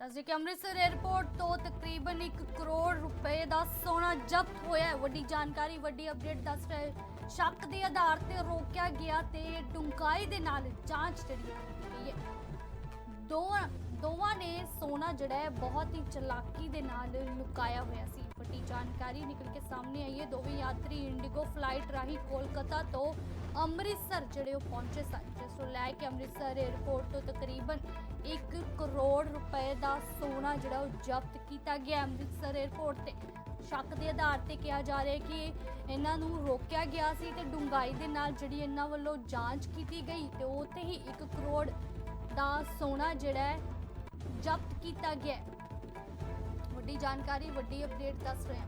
ਦੱਸਦੇ ਕਿ ਅੰਮ੍ਰਿਤਸਰ 에ਅਰਪੋਰਟ ਤੋਂ ਤਕਰੀਬਨ 1 ਕਰੋੜ ਰੁਪਏ ਦਾ ਸੋਨਾ ਜ਼ਬਤ ਹੋਇਆ ਹੈ। ਵੱਡੀ ਜਾਣਕਾਰੀ, ਵੱਡੀ ਅਪਡੇਟ ਦੱਸ ਰਹੇ ਸ਼ੱਕ ਦੇ ਆਧਾਰ ਤੇ ਰੋਕਿਆ ਗਿਆ ਤੇ ਡੂੰਘਾਈ ਦੇ ਨਾਲ ਜਾਂਚ ਜਿਹੜੀ ਹੈ ਗਈ ਹੈ। ਦੋਵਾਂ ਦੋਵਾਂ ਨੇ ਸੋਨਾ ਜਿਹੜਾ ਹੈ, ਬਹੁਤ ਹੀ ਚਲਾਕੀ ਦੇ ਨਾਲ ਲੁਕਾਇਆ ਹੋਇਆ ਸੀ। ਵੱਡੀ ਜਾਣਕਾਰੀ ਨਿਕਲ ਕੇ ਸਾਹਮਣੇ ਆਈ ਹੈ। ਦੋਵੇਂ ਯਾਤਰੀ ਇੰਡੀਗੋ ਫਲਾਈਟ ਰਾਹੀਂ ਕੋਲਕਾਤਾ ਤੋਂ ਅੰਮ੍ਰਿਤਸਰ ਜਿਹੜੇ ਉਹ ਪਹੁੰਚੇ ਸਨ, ਜਿਸ ਨੂੰ ਲੈ ਕੇ ਅੰਮ੍ਰਿਤਸਰ 에ਅਰਪੋਰਟ ਤੋਂ ਤਕਰੀਬਨ 1 ਕਰੋੜ ਰੁਪਏ ਦਾ ਸੋਨਾ ਜਿਹੜਾ ਉਹ ਜ਼ਬਤ ਕੀਤਾ ਗਿਆ ਅੰਮ੍ਰਿਤਸਰ 에ਅਰਪੋਰਟ ਤੇ। ਸ਼ੱਕ ਦੇ ਆਧਾਰ ਤੇ ਕਿਹਾ ਜਾ ਰਿਹਾ ਕਿ ਇਹਨਾਂ ਨੂੰ ਰੋਕਿਆ ਗਿਆ ਸੀ ਤੇ ਡੂੰਘਾਈ ਦੇ ਨਾਲ ਜਿਹੜੀ ਇਹਨਾਂ ਵੱਲੋਂ ਜਾਂਚ ਕੀਤੀ ਗਈ ਤੇ ਉੱਥੇ ਹੀ 1 ਕਰੋੜ ਦਾ ਸੋਨਾ ਜਿਹੜਾ ਜ਼ਬਤ ਕੀਤਾ ਗਿਆ ਵੱਡੀ ਜਾਣਕਾਰੀ, ਵੱਡੀ ਅਪਡੇਟ ਦੱਸ ਰਹੇ ਹਾਂ।